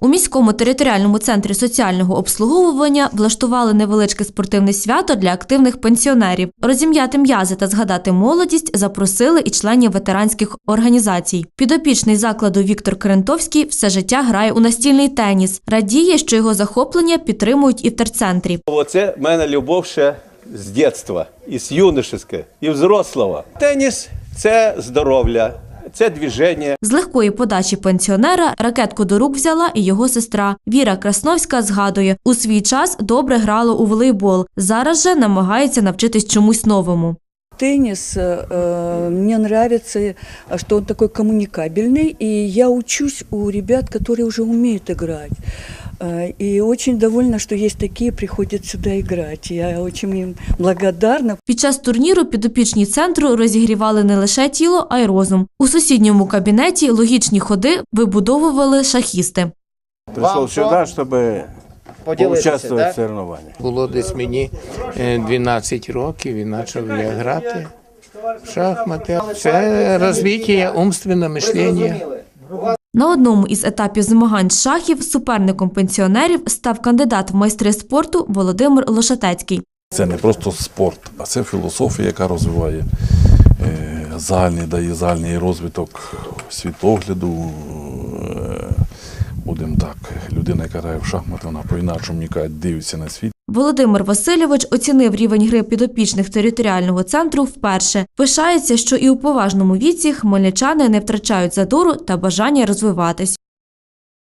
У міському територіальному центрі соціального обслуговування влаштували невеличке спортивне свято для активних пенсіонерів. Розім'яти м'язи та згадати молодість запросили і членів ветеранських організацій. Підопічний закладу Віктор Крентовський все життя грає у настільний теніс. Радіє, що його захоплення підтримують і в терцентрі. Оце в мене любов ще з дитинства, і з юношеське, і взрослого. Теніс це здоров'я, це движення. З легкої подачі пенсіонера ракетку до рук взяла і його сестра. Віра Красновська згадує, у свій час добре грало у волейбол. Зараз же намагається навчитись чомусь новому. Теннис э, мне нравится, э, что он такой коммуникабельный, и я учусь у ребят, которые уже умеют играть. Э, И очень довольна, что есть такие, приходят сюда играть. Я очень им благодарна. Під час турніру підопічні центру розігрівали не лише тіло, а й розум. У сусідньому кабінеті логічні ходи вибудовували шахісти. Чтобы Поділитися, поучаствовать да? в соревнованиях. Було десь мені е, 12 років і почав я грати в шахмати. Це розвиття умственного мишлення. На одному із етапів змагань шахів суперником пенсіонерів став кандидат в майстри спорту Володимир Лошатецький. Це не просто спорт, а це філософія, яка розвиває е, загальний, дає загальний розвиток світогляду. Е, будемо так, людина, яка грає в шахмати, вона по-інакшому нікає, дивиться на світ. Володимир Васильович оцінив рівень гри підопічних територіального центру вперше. Пишається, що і у поважному віці хмельничани не втрачають задору та бажання розвиватись.